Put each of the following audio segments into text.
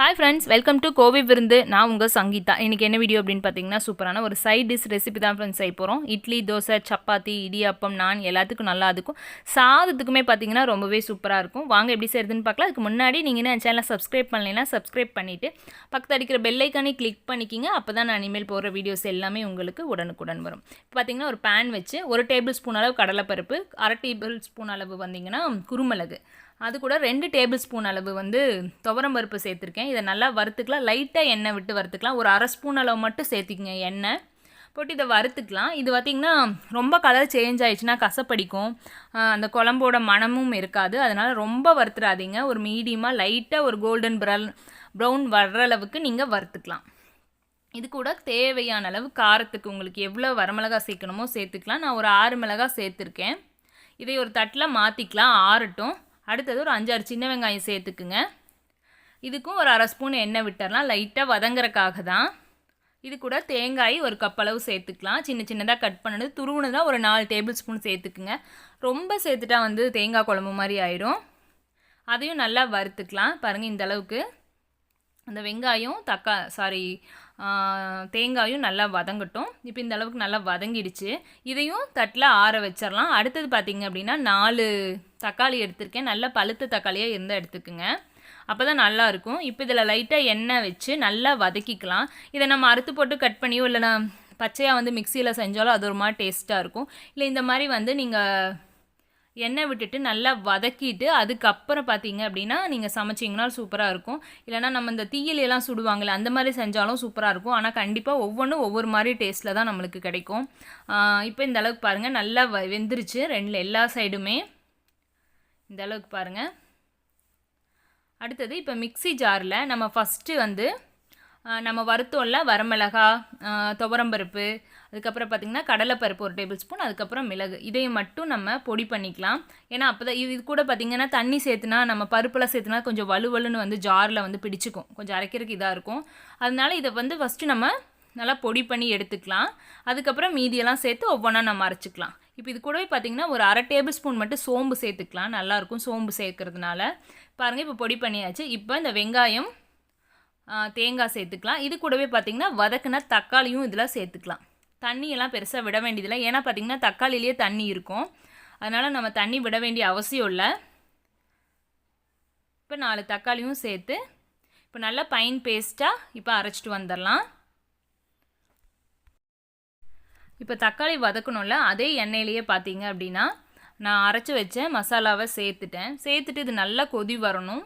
Hi friends welcome to Kovi விருந்து நான் உங்கள் சங்கீதா. இன்றைக்கி என்ன வீடியோ அப்படின்னு பார்த்தீங்கன்னா சூப்பரான ஒரு சைட் டிஷ் ரெசிபி தான் ஃப்ரெண்ட்ஸ் செய்ய போகிறோம் இட்லி தோசை சப்பாத்தி இடியாப்பம் நான் எல்லாத்துக்கும் நல்லா இருக்கும் சாதத்துக்குமே பார்த்தீங்கன்னா ரொம்பவே சூப்பராக இருக்கும். வாங்க எப்படி செய்யுதுன்னு பார்க்கலாம். அதுக்கு முன்னாடி நீங்கள் என்ன சேனலை சப்ஸ்கிரைப் பண்ணலைன்னா சப்ஸ்கிரைப் பண்ணிவிட்டு பக்கத்தில் அடிக்கிற பெல்லைக்கானே கிளிக் பண்ணிக்கிங்க. அப்போ தான் நான் இனிமேல் போடுற வீடியோஸ் எல்லாமே உங்களுக்கு உடனுக்குடன் வரும். இப்போ பார்த்தீங்கன்னா ஒரு பேன் வச்சு ஒரு டேபிள் ஸ்பூன் அளவு கடலைப்பருப்பு அரை டேபிள் ஸ்பூன் அளவு வந்தீங்கன்னா குருமிளகு. அது கூட ரெண்டு டேபிள் ஸ்பூன் அளவு வந்து துவரம் பருப்பு சேர்த்துருக்கேன். இதை நல்லா வறுத்துக்கலாம். லைட்டாக எண்ணெய் விட்டு வறுத்துக்கலாம். ஒரு அரை ஸ்பூன் அளவு மட்டும் சேர்த்திக்கங்க எண்ணெய். போட்டு இதை வறுத்துக்கலாம். இது பார்த்திங்கன்னா ரொம்ப கலர் சேஞ்ச் ஆயிடுச்சுன்னா கசப்படிக்கும். அந்த குழம்போட மணமும் இருக்காது. அதனால் ரொம்ப வறுத்துறாதீங்க. ஒரு மீடியமாக லைட்டாக ஒரு கோல்டன் ப்ரல் ப்ரௌன் வர்ற அளவுக்கு நீங்கள் வறுத்துக்கலாம். இது கூட தேவையான அளவு காரத்துக்கு உங்களுக்கு எவ்வளோ வரமிளகா சேர்க்கணுமோ சேர்த்துக்கலாம். நான் ஒரு ஆறு மிளகா சேர்த்துருக்கேன். இதை ஒரு தட்டில் மாற்றிக்கலாம் ஆறட்டும். அடுத்தது ஒரு அஞ்சாறு சின்ன வெங்காயம் சேர்த்துக்குங்க. இதுக்கும் ஒரு அரை ஸ்பூன் எண்ணெய் விட்டுறலாம். லைட்டாக வதங்குறக்காக தான். இது கூட தேங்காய் ஒரு கப் அளவு சேர்த்துக்கலாம். சின்ன சின்னதாக கட் பண்ணது துருவுனதாக ஒரு நாலு டேபிள் ஸ்பூன் சேர்த்துக்குங்க. ரொம்ப சேர்த்துட்டா வந்து தேங்காய் குழம்பு மாதிரி ஆயிடும். அதையும் நல்லா வறுத்துக்கலாம். பாருங்கள் இந்த அளவுக்கு. அந்த வெங்காயம் தக்கா சாரி தேங்காயும் நல்லா வதங்கட்டும். இப்போ இந்த அளவுக்கு நல்லா வதங்கிடுச்சு. இதையும் தட்டில் ஆற வச்சிடலாம் அடுத்தது பார்த்திங்க அப்படின்னா நாலு தக்காளி எடுத்திருக்கேன். நல்ல பழுத்த தக்காளியாக இருந்தால் எடுத்துக்கோங்க. அப்போ தான் நல்லாயிருக்கும் இப்போ இதில் லைட்டாக எண்ணெய் வச்சு நல்லா வதக்கிக்கலாம். இதை நம்ம அறுத்து போட்டு கட் பண்ணியோ இல்லைனா பச்சையாக வந்து மிக்சியில் செஞ்சாலும் அது ஒரு மாதிரி டேஸ்ட்டாக இருக்கும். இல்லை இந்த மாதிரி வந்து நீங்கள் எண்ணெய் விட்டுட்டு நல்லா வதக்கிட்டு அதுக்கப்புறம் பார்த்தீங்க அப்படின்னா நீங்கள் சமைச்சிங்கன்னா சூப்பராக இருக்கும். இல்லைனா நம்ம இந்த தீயிலெல்லாம் சுடுவாங்கள்ல அந்த மாதிரி செஞ்சாலும் சூப்பராக இருக்கும். ஆனால் கண்டிப்பாக ஒவ்வொன்றும் ஒவ்வொரு மாதிரி டேஸ்ட்டில் தான் நம்மளுக்கு கிடைக்கும். இப்போ இந்த அளவுக்கு பாருங்கள் நல்லா வ வெந்துருச்சு. ரெண்டில் எல்லா சைடுமே இந்த அளவுக்கு பாருங்கள் அடுத்தது இப்போ மிக்ஸி ஜாரில் நம்ம ஃபஸ்ட்டு வந்து நம்ம வறுத்தோம்ல வரமிளகா துவரம்பருப்பு அதுக்கப்புறம் பார்த்திங்கன்னா கடலைப்பருப்பு ஒரு டேபிள் ஸ்பூன் அதுக்கப்புறம் மிளகு. இதையும் மட்டும் நம்ம பொடி பண்ணிக்கலாம். ஏன்னா அப்போ தான் இது கூட பார்த்திங்கன்னா தண்ணி சேர்த்துனா நம்ம பருப்பெல்லாம் சேர்த்துனா கொஞ்சம் வலுவலுன்னு வந்து ஜாரில் வந்து பிடிச்சிக்கும். கொஞ்சம் அரைக்கிறதுக்கு இதாக இருக்கும். அதனால இதை வந்து ஃபஸ்ட்டு நம்ம நல்லா பொடி பண்ணி எடுத்துக்கலாம். அதுக்கப்புறம் மீதியெல்லாம் சேர்த்து ஒவ்வொன்றா நம்ம அரைச்சிக்கலாம். இப்போ இது கூடவே பார்த்திங்கன்னா ஒரு அரை டேபிள் ஸ்பூன் மட்டும் சோம்பு சேர்த்துக்கலாம். நல்லாயிருக்கும் சோம்பு சேர்க்கறதுனால. பாருங்கள் இப்போ பொடி பண்ணியாச்சு. இப்போ இந்த வெங்காயம் தேங்காய் சேர்த்துக்கலாம். இது கூடவே பார்த்திங்கன்னா வதக்குன தக்காளியும் இதில் சேர்த்துக்கலாம். தண்ணியெல்லாம் பெருசாக விட வேண்டியதில்லை. ஏன்னா பார்த்திங்கன்னா தக்காளிலேயே தண்ணி இருக்கும். அதனால் நம்ம தண்ணி விட வேண்டிய அவசியம் இல்லை. இப்போ நாலு தக்காளியும் சேர்த்து இப்போ நல்லா பைன் பேஸ்ட்டாக இப்போ அரைச்சிட்டு வந்துடலாம். இப்போ தக்காளி வதக்கணும்ல அதே எண்ணெயிலேயே பார்த்தீங்க அப்படின்னா நான் அரைச்சி வச்ச மசாலாவை சேர்த்துட்டேன். சேர்த்துட்டு இது நல்லா கொதி வரணும்.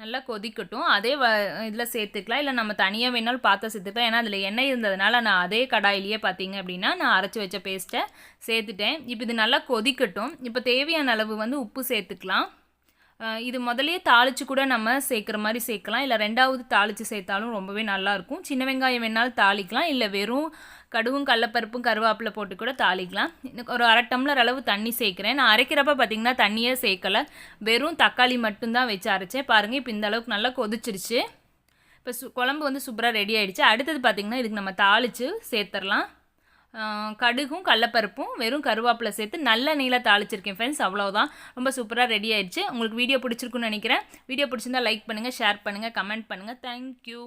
நல்லா கொதிக்கட்டும். அதே வ இதில் சேர்த்துக்கலாம். இல்லை நம்ம தனியாக வேணாலும் பார்த்து சேர்த்துக்கலாம். ஏன்னா அதில் எண்ணெய் இருந்ததுனால நான் அதே கடாயிலேயே பார்த்தீங்க அப்படின்னா நான் அரைச்சி வச்ச பேஸ்ட்டை சேர்த்துட்டேன். இப்போ இது நல்லா கொதிக்கட்டும். இப்போ தேவையான அளவு வந்து உப்பு சேர்த்துக்கலாம். இது முதலே தாளித்து கூட நம்ம சேர்க்குற மாதிரி சேர்க்கலாம். இல்லை ரெண்டாவது தாளித்து சேர்த்தாலும் ரொம்பவே நல்லாயிருக்கும் சின்ன வெங்காயம் வேணாலும் தாளிக்கலாம். இல்லை வெறும் கடுவும் கடலப்பருப்பும் கருவேப்பிலை போட்டு கூட தாளிக்கலாம். ஒரு அரை டம்ளர் அளவு தண்ணி சேர்க்குறேன். நான் அரைக்கிறப்ப பார்த்திங்கன்னா தண்ணியே சேர்க்கலை. வெறும் தக்காளி மட்டும்தான் வச்சு அரைச்சேன். பாருங்கள் இப்போ இந்த அளவுக்கு நல்லா கொதிச்சிருச்சு. இப்போ சு குழம்பு வந்து சூப்பராக ரெடி ஆகிடுச்சு அடுத்தது பார்த்திங்கன்னா இதுக்கு நம்ம தாளித்து சேர்த்துடலாம். கடுகும் கடலப்பருப்பும் வெறும் கருவேப்பிலை சேர்த்து நல்ல நீளாக தாளிச்சிருக்கேன் ஃப்ரெண்ட்ஸ் அவ்வளோதான் ரொம்ப சூப்பராக ரெடி ஆயிடுச்சு. உங்களுக்கு வீடியோ பிடிச்சிருக்குன்னு நினைக்கிறேன். வீடியோ பிடிச்சிருந்தா லைக் பண்ணுங்கள் ஷேர் பண்ணுங்கள் கமெண்ட் பண்ணுங்கள் தேங்க்யூ